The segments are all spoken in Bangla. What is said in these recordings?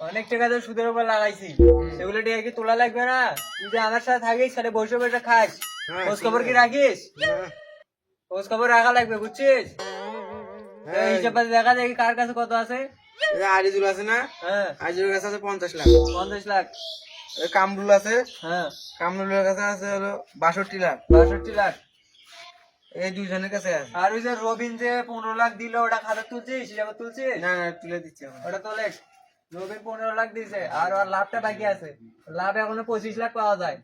অনেক টাকা তো সুদের উপর লাগাইছি। সেগুলো টাকা কি তোলা লাগবে না? তুই যে আমার সাথে থাকিস সাথে বসে বসে খাস। হ্যাঁ, খোঁজ খবর কি রাখিস? হ্যাঁ, খোঁজ খবর রাখা লাগবে বুঝছিস? হ্যাঁ। হিসাব দেখা দেখি কার কাছে কত আছে। আরিজুল আছে না? হ্যাঁ। আরিজুলের কাছে আছে পঞ্চাশ লাখ। পঞ্চাশ লাখ। কামরুল আছে? হ্যাঁ। কামরুলের কাছে আছে হলো বাষট্টি লাখ। বাষট্টি লাখ। এই দুইজনের কাছে আছে। আর ওই যে রবিন যে পনেরো লাখ দিল ওটা খাতা তুলছিস? হিসাবে তুলছিস? না না তুলে দিচ্ছি ওটা তোলে। রবিন পনেরো লাখ দিছে আর ওর লাভটা বাকি আছে। লাভ এখনও পঁচিশ লাখ পাওয়া যায়।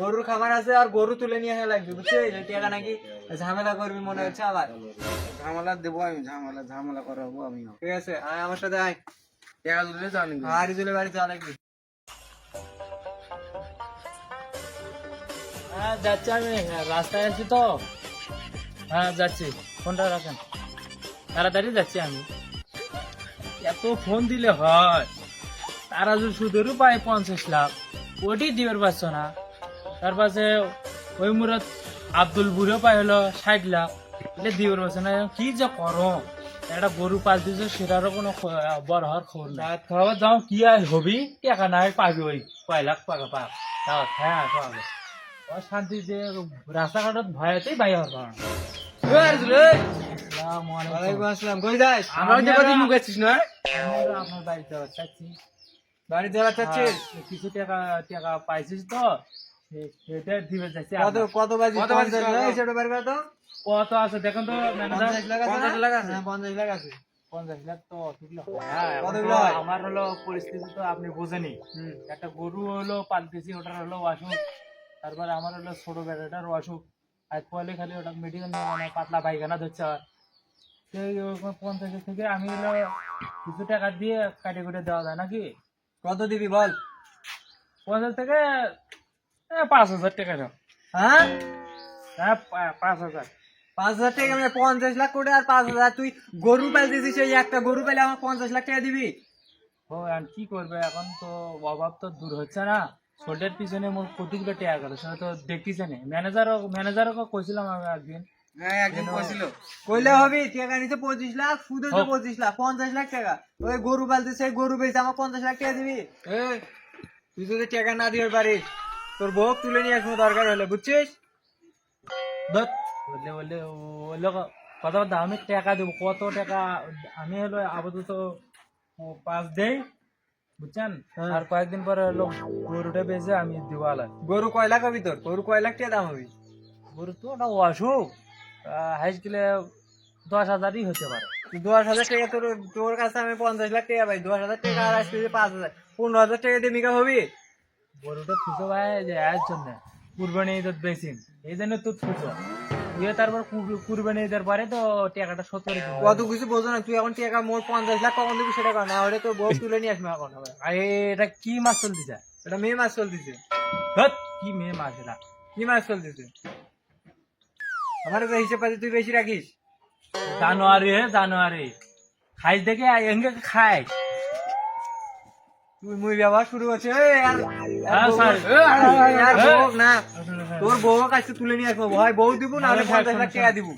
গরুর খামার আছে আর গরু তুলে নিয়ে আসা লাগবে বুঝছিস? এই টাকা নাকি ঝামেলা করবি মনে হচ্ছে আবার। ঝামেলা দেবো আমি ঝামেলা ঝামেলা করাবো আমি ঠিক আছে আয় আমার সাথে আয়। টাকা তুলে জানি আর ইজুলের বাড়ি যাওয়া লাগবে। হ্যাঁ যাচ্ছি আমি। হ্যাঁ, রাস্তায় আছি তো। হ্যাঁ যাচ্ছি। ফোনটা রাখেন। তাড়াতাড়ি যাচ্ছি আমি। এত ফোন দিলে হয়। তারা যদি সুদেরও পায় পঞ্চাশ লাখ ওটি দিবার পারছ না। তার পাশে ওই মুরত আব্দুল বুড়ো পাই হলো ষাট লাখ এটা দিবার পারছ না। কি যে করো একটা গরু পালতেছো সেটারও কোনো বড় হওয়ার খবর না খাওয়া যাও কি আর হবি? টাকা নাই পাবি ওই। কয় লাখ টাকা পা তাও হ্যাঁ পাবে ও শান্তি যে রাস্তাঘাটত ভয়তেই বাই হওয়ার কারণ। বাড়িতে হ্যাঁ, কিছু টাকা টাকা পাইছিস তো? সেটা দিবে যাচ্ছি কত কত বাজি কত বাজি পঞ্চাশ কত? লাখ সেটা বের তো? কত আছে? দেখেন তো পঞ্চাশ লাখ আছে পঞ্চাশ লাখ আছে? হ্যাঁ, পঞ্চাশ লাখ তো অতগুলো হয়। হয়? আমার হলো পরিস্থিতি তো আপনি বোঝেনি একটা গরু হলো পালতেছি ওটার হলো অসুখ তারপরে আমার হলো ছোট বেটাটার অসুখ। আর পরে খালি ওটা মেডিকেল নিয়ে মানে পাতলা পায়খানা ধরছে আর। সেই ওরকম পঞ্চাশ থেকে আমি হলো কিছু টাকা দিয়ে কাটে কুটে দেওয়া যায় নাকি? কত দিবি বল? পঞ্চাশ থেকে পাঁচ হাজার টাকা দাও হ্যাঁ? হ্যাঁ পাঁচ হাজার। পাঁচ হাজার টাকা মানে পঞ্চাশ লাখ কোটি আর পাঁচ হাজার। তুই গরু পালতেছিস সেই একটা গরু পেলে আমার পঞ্চাশ লাখ টাকা দিবি? ও আর কি করবে? এখন তো অভাব তো দূর হচ্ছে না। ছোটের পিছনে মোর কতগুলো টাকা গেল সেটা তো দেখতেছে না? ম্যানেজারও ম্যানেজারও কইছিলাম আমি একদিন। হ্যাঁ একদিন কইছিল কইলে হবি টাকা নিতে পঁচিশ লাখ সুদে তো। পঁচিশ লাখ পঞ্চাশ লাখ টাকা। ওই গরু পালতে সেই গরু পেয়েছে আমার পঞ্চাশ লাখ টাকা দিবি। এই, তুই যদি টাকা না দিতে পারিস তোর বউ তুলে নিয়ে আসব দরকার হলে বুঝছিস ধত, বললে বললে বললে কথা কথা আমি টাকা দেবো কত টাকা আমি হলো আপাতত পাঁচ দেই। বুঝছেন? হ্যাঁ। আর কয়েকদিন পরে হলো গরুটা বেজে আমি দিব আলাদ গরু কয় লাখ হবি তোর গরু কয় লাখ টাকা দাম হবি? গরু তো ওটা অসুখ। হাইস গেলে দশ হাজারই হতে পারে। দশ হাজার টাকা তোর তোর কাছে আমি পঞ্চাশ লাখ টাকা পাই। দশ হাজার টাকা আর আসতে পাঁচ হাজার। পনেরো হাজার টাকা দিয়ে মিকা হবি? গরুটা থুতো ভাই যে এর জন্য। কুরবানি ঈদের বেশিন এই জন্য তো থুতো দিয়ে তারপর কুর- কুরবানি ঈদের পরে তো টাকাটা শোধ করে দিবো কিছু বোঝো না তুই এখন টাকা মোট পঞ্চাশ লাখ কখন দিবি সেটা কর না হলে তোর বউ তুলে নিয়ে আসবি এখন। আর এটা কি মাছ চলতেছে? এটা মে মাস চলতেছে। কি মেয়ে মাছ এটা? কি মাস চলতেছে? আমার তো হিসেব পাতি তুই বেশি রাখিস। জানুয়ারি হে জানুয়ারি। খাইস দেখে এঙ্গে খাই তুই মুই ব্যবহার শুরু করছে হ্যাঁ, হ্যাঁ। না। তোর বউ কাছে তুলে নিয়ে আসব। ভাই বউ দিব না হলে পঞ্চাশ লাখ টাকা দিব।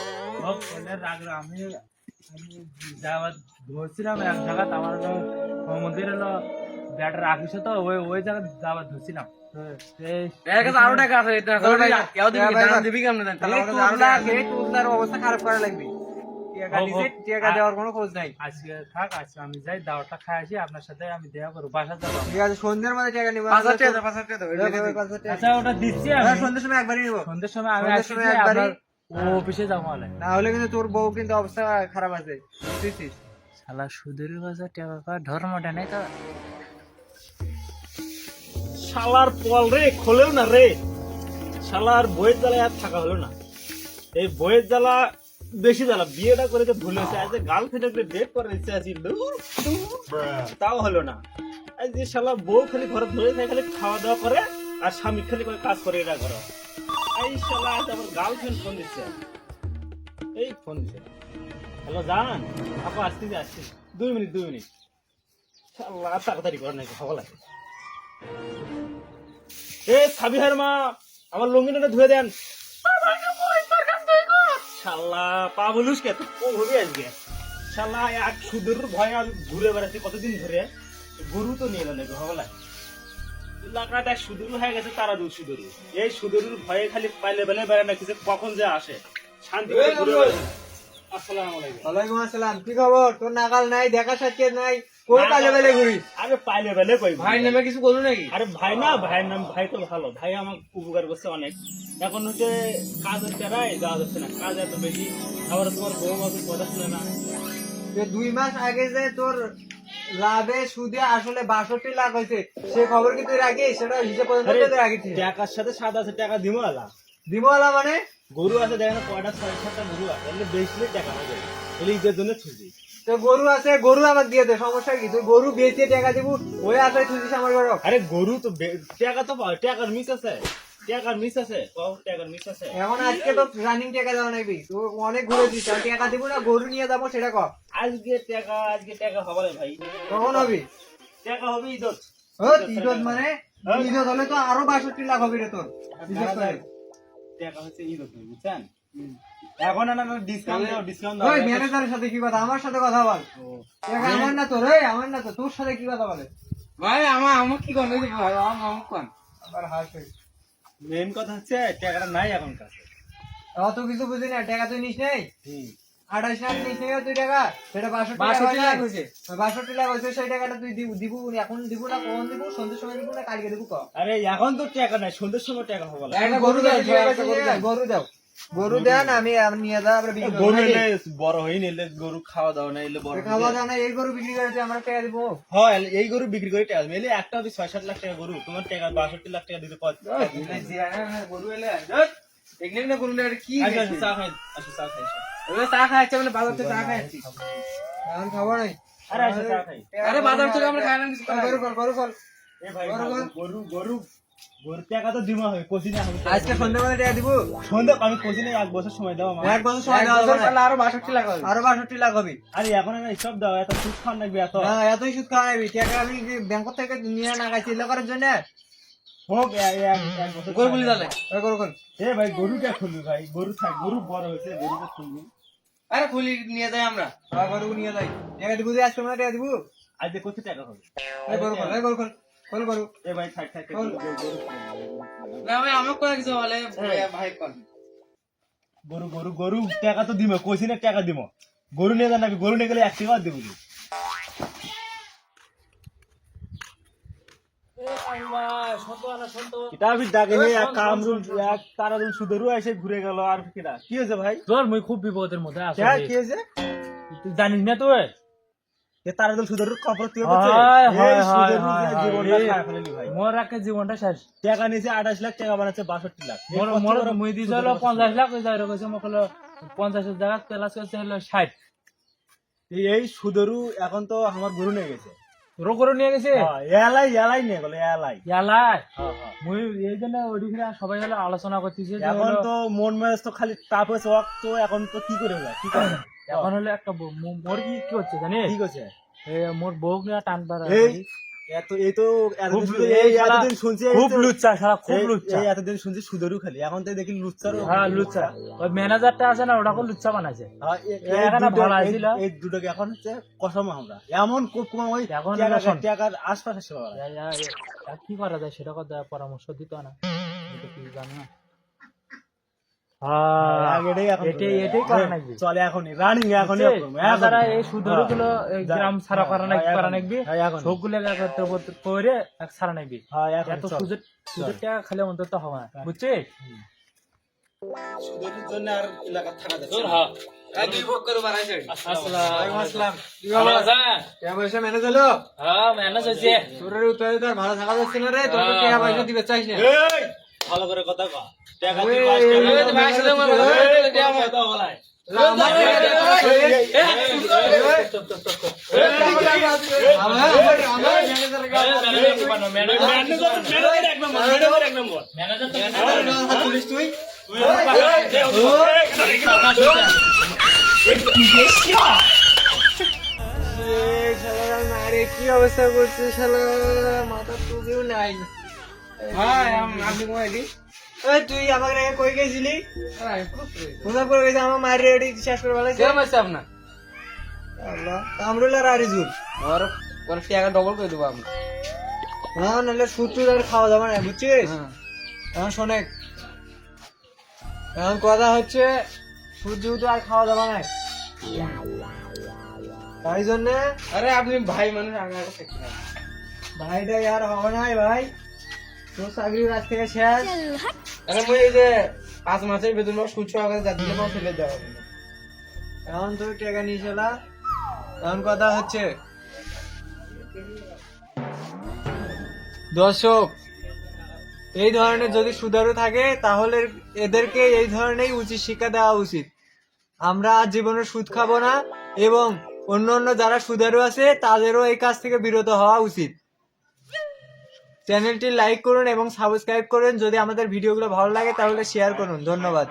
আমি ধরছিলাম এক জায়গা আমার হলো মন্দির হলো ব্যাটার রাখিস তো ওই ওই জায়গা যাওয়া ধরছিলাম। কাছে আরও টাকা আছে অবস্থা খারাপ করা লাগবে। টাকা দিছে হোক। দেওয়ার কোনো খোঁজ নাই। আজকে থাক আজকে আমি যাই দাওয়াটা খাই আসি আপনার সাথে আমি দেখা করব বাসা যাব ঠিক আছে সন্ধ্যের মধ্যে টাকা নিবো পাঁচ হাজার টাকা দাও, পাঁচ হাজার টাকা দাও, এটা এই লিখে ভাই, দিবি। পাঁচ হাজার টাকা। আচ্ছা ওটা দিচ্ছি হ্যাঁ, আমি সন্ধ্যের সময় একবারই নিবো। সন্ধ্যের সময় আমি সন্ধ্যের সময় একবারই- ও অফিসে যাব না হলে কিন্তু তোর বউ কিন্তু অবস্থা খারাপ আছে। বুঝছিস শালা সুদের কাছে টাকা ধর্মটা নেই তো। শালার পল রে খোলেও না রে। শালার বইয়ের জ্বালা আর থাকা হলো না। এই বইয়ের জ্বালা বেশি জ্বালা। বিয়েটা করে যে ভুল হয়েছে। আজ গার্লফ্রেন্ড একটা ডেট করার ইচ্ছা আছে। তাও হলো না। আজ যে শালা বউ খালি ঘরে ধরে থাকে খালি খাওয়া দাওয়া করে আর স্বামী খালি করে কাজ করে এটা করো। এই শালা আজ আমার গার্লফ্রেন্ড ফোন দিচ্ছে। এই ফোন দিচ্ছে। হ্যালো জান। আপু আসতে আসছি। দুই মিনিট দুই মিনিট। শালা তাড়াতাড়ি করে নাকি ভালো লাগে এ সাবিহার মা আমার লুঙ্গিটা ধুয়ে দেন। শাল্লা পা বলুস কে? তুই ও হবি আজকে। শালা এক সুদের ভয়ে আমি ঘুরে বেড়াচ্ছি কতদিন ধরে? গরু তো নিয়ে গেল হবলা এলাকাটা সুদূর হয়ে গেছে তারা দূর সুদূর। এই সুদূর ভয়ে খালি পাইলে বেলে বেড়ে না কিছু কখন যে আসে। শান্তি আসসালামু আলাইকুম। ওয়ালাইকুম আসসালাম। কি খবর? তোর নাগাল নাই দেখা সাক্ষাৎ নাই। কোন কালে বেলে ঘুরিস? আরে পাইলে বেলে কই ভাই নামে কিছু করল নাকি? আরে ভাই না ভাইয়ের নাম ভাই তো ভালো। ভাই আমার উপকার করছে অনেক। এখন হচ্ছে কাজ হচ্ছে রাই যাওয়া যাচ্ছে না। কাজ এত বেশি আবার তোমার বউ মাসুর কথা শুনে না। দুই মাস আগে যে তোর লাভে সুদে আসলে বাষট্টি লাখ হয়েছে সে খবর কি তুই রাখিস? সেটা হিসেব পর্যন্ত রাখিস। টাকার সাথে সাত আছে টাকা দিব আলা। দিবলা মানে? গরু আছে দেখেন কয়টা ছয় সাতটা গরু আছে। বেচলে টাকা হবে। এলে ঈদের জন্য ছুটি। তো গরু আছে গরু আমার দিয়ে দে সমস্যা কি? তুই গরু বেচে টাকা দিব ওই আশায় তুই আমার ঘর। আরে গরু তো টাকা তো টাকার মিস আছে। টাকার মিস আছে। কও টাকার মিস আছে। এখন আজকে তো রানিং টাকা দেওয়া নাকি তুই অনেক ঘুরে দিস আমি টাকা দিব না গরু নিয়ে যাব সেটা কর আজকে টাকা আজকে টাকা হবে না ভাই। কখন হবি? টাকা হবে ঈদত। ও ঈদত মানে? ঈদত হলে তো আরও বাষট্টি লাখ হবে রে তোর। টাকা হচ্ছে ঈদত বুঝছেন? এখন না ডিসকাউন্ট দাও ডিসকাউন্ট দাও ওই ম্যানেজারের সাথে কি কথা? আমার সাথে কথা বল। আমার না আমার তো তোর সাথে কি কথা বলে? ভাই আমার আমার কি কোন ভাই আমার আমার কোন আবার হাসে মেন কথা হচ্ছে টাকাটা নাই এখন কাছে। অত কিছু বুঝি না টাকা তুই নিস নেই? হুম। আঠাশ লাখ নিস নেই তুই টাকা? সেটা বাষট্টি লাখ বাষট্টি হয়েছে বাষট্টি লাখ হয়েছে সেই টাকাটা তুই দিব এখন দিব না কখন দিব? সন্ধ্যের সময় দিব না কালকে দিব আরে এখন তো টাকা নাই সন্ধ্যের সময় টাকা হবে না একটা গরু দাও গরু দাও গরু দেন আমি নিয়ে যাও আমরা বিক্রি গরু এলে বড় হয়ে নিলে গরু খাওয়া দাওয়া না এলে বড় খাওয়া দাওয়া না এই গরু বিক্রি করে আমরা টাকা দিব। হয় এই গরু বিক্রি করে টাকা এলে একটা হবে ছয় সাত লাখ টাকা গরু তোমার টাকা বাষট্টি লাখ টাকা দিতে পারছ গরু এলে দেখলেন না গরু এলে কি আচ্ছা আচ্ছা চা খাই আচ্ছা চা খাই। এবার চা খাইছে বলে বাজার থেকে চা খাইছি। এখন খাব নাই। আরে আচ্ছা চা খাই। আরে বাজার থেকে আমরা খাইলাম কিছু গরু কর গরু কর এ ভাই গরু। গরু গরু। আজকে সন্ধ্যাবেলা টাকা দিব। সন্ধ্যা আমি কোচি এক বছর সময় দাও আমার এক বছর সময় দেওয়া আরও বাষট্টি লাখ হবে আরও বাষট্টি লাখ হবে। আরে এখন না সব দাও এত সুদ খান লাগবে এত না এতই সুদ খাওয়া যাবি টাকা আমি ব্যাংক থেকে নিয়ে না গাইছি করার জন্য হোক এ- এ- এক- এক বছর গরু বলি তাহলে গরু কর এ ভাই গরুটা খুলবি ভাই গরু থাক গরু বড় হয়েছে গরুটা খুলবি আরে খুলি নিয়ে যাই আমরা। আর গরু নিয়ে যাই টাকা দিব আজকে টাকা দিব। আজকে কত টাকা হবে গরু গরু কল গরু এ ভাই থাক থাক না ভাই বলে ভাই কোন। গরু গরু গরু টাকা তো দিব কইছি না টাকা দিব গরু নিয়ে যান গরু নিয়ে গেলে এক টাকা দেবো এটা আমি ডাকে নিয়ে এক কামরুল এক তারারুল সুদেরু এসে ঘুরে গেল আর কিরা কি হয়েছে ভাই? তোর মুই খুব বিপদের মধ্যে আছি কি হয়েছে? জানিস না তুই? তুই জীবনটা। খায় ফেলেলি ভাই। মোর আগে জীবনটা শেষ। টাকা নিয়েছে আঠাশ লাখ টাকা বানাচ্ছে বাষট্টি লাখ। মোর মোর মুই দিছে হলো পঞ্চাশ লাখ ওই যাই রকম মোক হলো পঞ্চাশের জায়গা প্লাস করছে হলো ষাট। এই- সুদেরু এখন তো আমার গরু নিয়ে গেছে। রো নিয়ে গেছে? হ্যাঁ, এলাই এলাই নিয়ে গেল এলাই। ইয়ালাই হ্যাঁ, হ্যাঁ। মুই এই জন্য সবাই হলো আলোচনা করতেছে এখন তো মন মেজাজ তো খালি তাপ হয়েছে তো এখন তো কি করে যায় কি করে এখন হলো একটা মোর কি কি হচ্ছে জানিস? ঠিক আছে। মোর বউ টান পারা ম্যানেজারটা আছে না ওটাকে লুচ্চা বানাইছে। হ্যাঁ, দুটোকে এখন হচ্ছে কসম আমরা। এমন এখন আশপাশে কি করা যায় সেটা কথা পরামর্শ দিত না। কি জানো না হ্যাঁ, এটাই এখন এটাই এটাই করা নাকি চলে এখনই রানিং এখনই তাছাড়া এই সুদূরগুলো গ্রাম সারা করা নাকি হ্যাঁ, করা নাকবি হ্যাঁ, সবগুলো একত্র করে সারা নাকবি হ্যাঁ এত সুযোগ সুযোগ টাকা খালি অন্তত হবে না বুঝছিস? সুদেরুর জন্য আর এলাকা থাকা যাচ্ছে ভালো থাকা যাচ্ছে না রে? তোর টাকা পয়সা দিবে চাইছ না? এই, ভালো করে কথা টাকা তুই পাঁচ টাকা বলায়। মারে কি অবস্থা করছে শালা মাথা টুকেও নাই তুই আমাকে কই গেছিলি? গেছে? আমার মায়ের রেডি শেষ করে বলেছে কেমন আছে আপনার? আল্লাহ কামরুল আর আরিজুল। আর পরে টাকা ডবল করে দেবো আমি হ্যাঁ নাহলে আর খাওয়া যাবে না বুঝছিস? এখন শোনে এখন কথা হচ্ছে সুদ যেহেতু আর খাওয়া যাবে না। তাই জন্য আরে আপনি ভাই মানুষ আগে। ভাইটা আর হবে না ভাই। তোর থেকে শেষ। আরে মই এই যে পাঁচ মাসের বেতন পাবো ফেলে এখন তুই টাকা নিয়ে চলা এখন কথা হচ্ছে দর্শক এই ধরনের যদি সুদারু থাকে তাহলে এদেরকে এই ধরনের উচিত শিক্ষা দেওয়া উচিত। আমরা আর জীবনে সুদ খাব না এবং অন্য অন্য যারা সুদারু আছে তাদেরও এই কাজ থেকে বিরত হওয়া উচিত। চ্যানেলটি লাইক করুন এবং সাবস্ক্রাইব করুন। যদি আমাদের ভিডিওগুলো ভালো লাগে, তাহলে শেয়ার করুন। ধন্যবাদ।